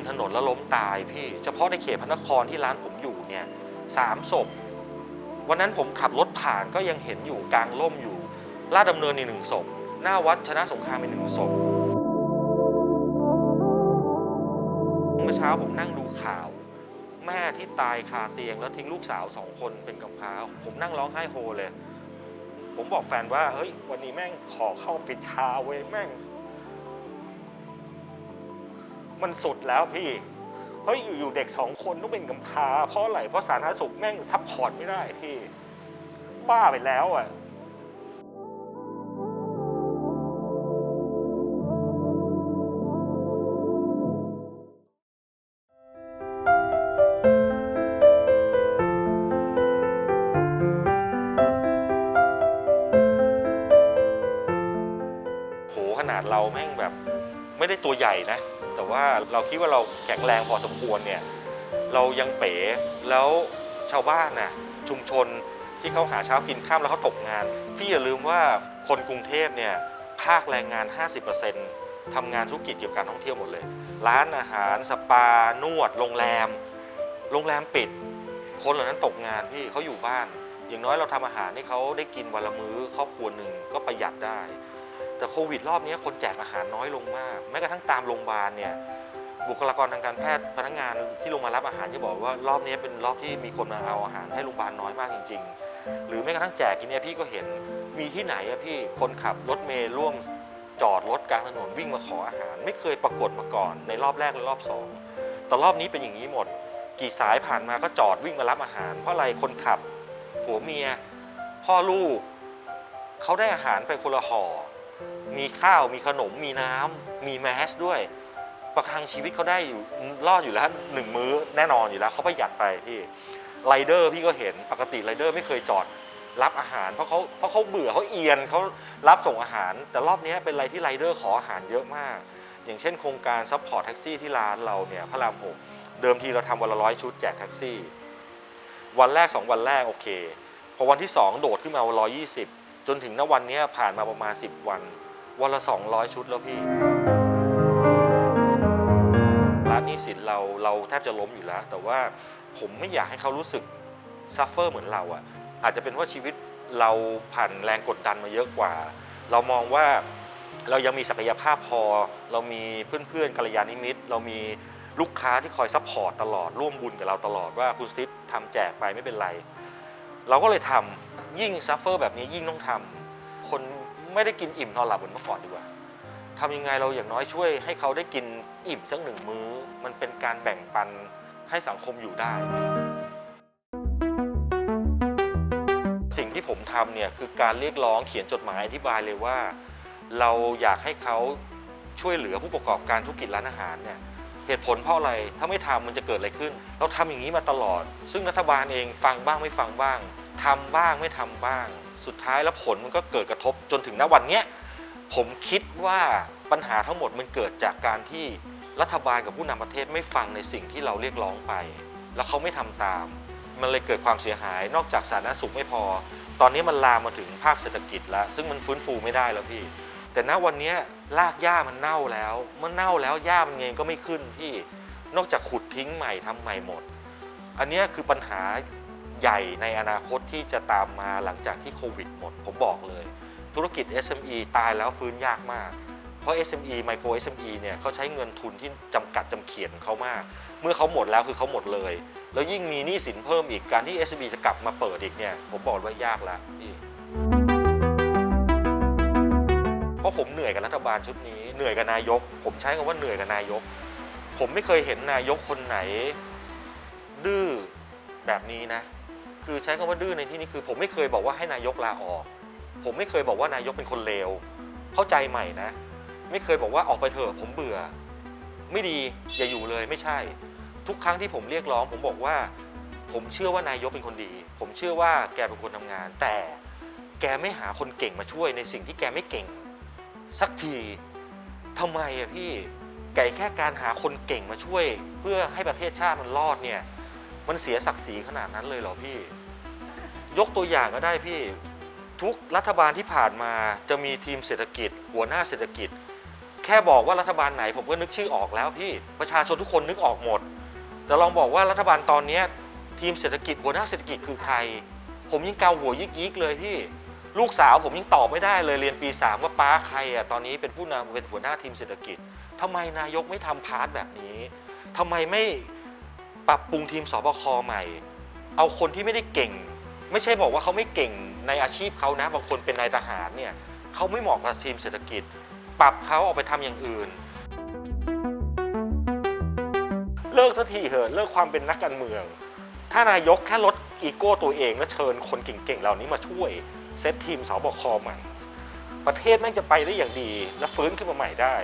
มถนนแล้วล้มตายพี่ เฉพาะในเขตพระนครที่ร้านผมอยู่เนี่ยสามศพ วันนั้นผมขับรถผ่านก็ยังเห็นอยู่กลางร่มอยู่ลาดดำเนินอีกหนึ่งศพ หน้าวัดชนะสงครามอีกหนึ่งศพ เมื่อเช้าผมนั่งดูข่าว แม่ที่ตายคาเตียง แล้วทิ้งลูกสาวสองคนเป็นกำพร้า ผมนั่งร้องไห้โฮเลย ผมบอกแฟนว่า เฮ้ย วันนี้แม่งขอเข้าปิดชาเว้ยแม่ง มันสุดแล้วพี่เฮ้ยอยู่ๆเด็กสองคนต้องเป็นกำพร้าเพราะอะไรเพราะสาธารณสุขแม่งซัพพอร์ตไม่ได้พี่ บ้าไปแล้วอะโหขนาดเราแม่งแบบ ไม่ได้ตัวใหญ่นะ แต่ว่าเราคิดว่าเราแข็งแรงพอสมควรเนี่ยเรายังเป๋แล้วชาวบ้านน่ะชุมชนที่เขาหาเช้ากินข้ามแล้วเขาตกงาน พี่อย่าลืมว่าคนกรุงเทพเนี่ยภาคแรงงาน 50%ทำงานธุรกิจเกี่ยวกับการท่องเที่ยวหมดเลย ร้านอาหารสปา นวด โรงแรม โรงแรมปิด คนเหล่านั้นตกงานพี่เขาอยู่บ้าน อย่างน้อยเราทำอาหารให้เขาได้กินวันละมื้อครอบครัวหนึ่งก็ประหยัดได้ แต่โควิดรอบนี้คนแจกอาหารน้อยลงมาก แม้กระทั่งตามโรงพยาบาลเนี่ยบุคลากรทางการแพทย์พนักงานที่ลงมารับอาหารจะบอกว่ารอบนี้เป็นรอบที่มีคนมาเอาอาหารให้โรงพยาบาลน้อยมากจริง ๆ หรือแม้กระทั่งแจกกินเนี่ยพี่ก็เห็นมีที่ไหนอะพี่คนขับรถเมล์ร่วมจอดรถกลางถนนวิ่งมาขออาหาร ไม่เคยปรากฏมาก่อน ในรอบแรกและรอบสองแต่รอบนี้เป็นอย่างนี้หมด กี่สายผ่านมาก็จอดวิ่งมารับอาหาร เพราะอะไรคนขับผัวเมีย พ่อลูกเขาได้อาหารไปคนละห่อ มีข้าวมีขนมมีน้ำมีแมสด้วยประทังชีวิตเขาได้อยู่รอดอยู่แล้วหนึ่งมื้อแน่นอนอยู่แล้วเขาประหยัดไปพี่ไรเดอร์พี่ก็เห็นปกติไรเดอร์ไม่เคยจอดรับอาหาร เพราะเขาเพราะเขาเบื่อเขาเอียนเขารับส่งอาหาร แต่รอบนี้เป็นอะไรที่ไรเดอร์ขออาหารเยอะมาก อย่างเช่นโครงการซัพพอร์ตแท็กซี่ที่ร้านเราเนี่ยพระรามหกเดิมทีเราทำวันละร้อยชุดแจกแท็กซี่ วันแรก 2 วันแรกโอเคพอวันที่ 2 โดดขึ้นมาวันร้อยยี่สิบ จนถึงณวันนี้ผ่านมาประมาณ 10 วัน วันละ 200 ชุดแล้วพี่ร้านนี้สินเราเราแทบจะล้มอยู่แล้ว แต่ว่าผมไม่อยากให้เขารู้สึกซัฟเฟอร์เหมือนเราอะ่ะอาจจะเป็นว่าชีวิตเราผ่านแรงกดดันมาเยอะกว่า เรามองว่าเรายังมีศักยภาพพอ เรามีเพื่อนๆกัลยาณมิตร เรามีลูกค้าที่คอยซัพพอร์ตตลอดร่วมบุญกับเราตลอดว่าคุณสติฟทำแจกไปไม่เป็นไร เราก็เลยทำยิ่งซัฟเฟอร์แบบนี้ยิ่งต้องทำคนไม่ได้กินอิ่มนอนหลับเหมือนเมื่อก่อนดีกว่าทำยังไงเราอย่างน้อยช่วยให้เขาได้กินอิ่มสักหนึ่งมื้อ มันเป็นการแบ่งปันให้สังคมอยู่ได้ สิ่งที่ผมทำเนี่ยคือการเรียกร้องเขียนจดหมายอธิบายเลยว่า เราอยากให้เขาช่วยเหลือผู้ประกอบการธุรกิจร้านอาหารเนี่ย เหตุผลเพราะอะไร ถ้าไม่ทำมันจะเกิดอะไรขึ้น เราทำอย่างนี้มาตลอด ซึ่งรัฐบาลเองฟังบ้างไม่ฟังบ้างทำบ้างไม่ทำบ้าง สุดท้ายแล้วผลมันก็เกิดกระทบจนถึงณวันนี้ผมคิดว่าปัญหาทั้งหมดมันเกิดจากการที่รัฐบาลกับผู้นำประเทศไม่ฟังในสิ่งที่เราเรียกร้องไป แล้วเขาไม่ทำตาม มันเลยเกิดความเสียหาย นอกจากสาธารณสุขไม่พอ ตอนนี้มันลามมาถึงภาคเศรษฐกิจแล้ว ซึ่งมันฟื้นฟูไม่ได้แล้วพี่ แต่ณวันนี้รากหญ้ามันเน่าแล้ว เมื่อเน่าแล้วหญ้ามันเองก็ไม่ขึ้นพี่นอกจากขุดทิ้งใหม่ทำใหม่หมด อันนี้คือปัญหาใหญ่ในอนาคตที่จะตามมาหลังจากที่โควิดหมด ผมบอกเลย ธุรกิจ SME ตายแล้วฟื้นยากมาก เพราะ SME Micro SME เนี่ยเขาใช้เงินทุนที่จำกัดจำเขียนเขามาก เมื่อเขาหมดแล้วคือเขาหมดเลย แล้วยิ่งมีหนี้สินเพิ่มอีกการที่ SME จะกลับมาเปิดอีกเนี่ยผมบอกว่ายากแล้วพี่ เพราะผมเหนื่อยกับรัฐบาลชุดนี้เหนื่อยกับนายก ผมใช้คำว่าเหนื่อยกับนายก ผมไม่เคยเห็นนายกคนไหน ดื้อแบบนี้นะ คือใช้คำว่าดื้อในที่นี้คือ ผมไม่เคยบอกว่าให้นายกลาออก ผมไม่เคยบอกว่านายกเป็นคนเลวเข้าใจใหม่นะ ไม่เคยบอกว่าออกไปเถอะผมเบื่อ ไม่ดีอย่าอยู่เลยไม่ใช่ ทุกครั้งที่ผมเรียกร้อง ผมบอกว่า ผมเชื่อว่านายกเป็นคนดี ผมเชื่อว่าแกเป็นคนทำงาน แต่แกไม่หาคนเก่งมาช่วยในสิ่งที่แกไม่เก่ง สักทีทำไมอะพี่ไก่แค่การหาคนเก่งมาช่วย เพื่อให้ประเทศชาติมันรอดเนี่ย มันเสียศักดิ์ศรีขนาดนั้นเลยเหรอพี่ ยกตัวอย่างก็ได้พี่ ทุกรัฐบาลที่ผ่านมาจะมีทีมเศรษฐกิจ หัวหน้าเศรษฐกิจ แค่บอกว่ารัฐบาลไหนผมก็นึกชื่อออกแล้วพี่ประชาชนทุกคนนึกออกหมด แต่ลองบอกว่ารัฐบาลตอนนี้ทีมเศรษฐกิจหัวหน้าเศรษฐกิจคือใคร ผมยังเกาหัวยิกๆเลยพี่ ลูกสาวผมยังตอบไม่ได้เลยเรียนปี 3 ว่าป้าใครอะตอนนี้เป็นผู้นำเป็นหัวหน้าทีมเศรษฐกิจทำไมนายกไม่ทำพาร์ทแบบนี้ทำไมไม่ปรับปรุงทีมสบคใหม่ เอาคนที่ไม่ได้เก่ง ไม่ใช่บอกว่าเขาไม่เก่งในอาชีพเขานะบางคนเป็นนายทหารเนี่ยเขาไม่เหมาะกับทีมเศรษฐกิจ ปรับเขาออกไปทำอย่างอื่น เลิกสักทีเถอะเลิกความเป็นนักการเมือง ถ้านายกแค่ลดอีโก้ตัวเองแล้วเชิญคนเก่งๆเหล่านี้มาช่วย เซตทีมสบคใหม่ ประเทศแม่งจะไปได้อย่างดี และฟื้นขึ้นมาใหม่ได้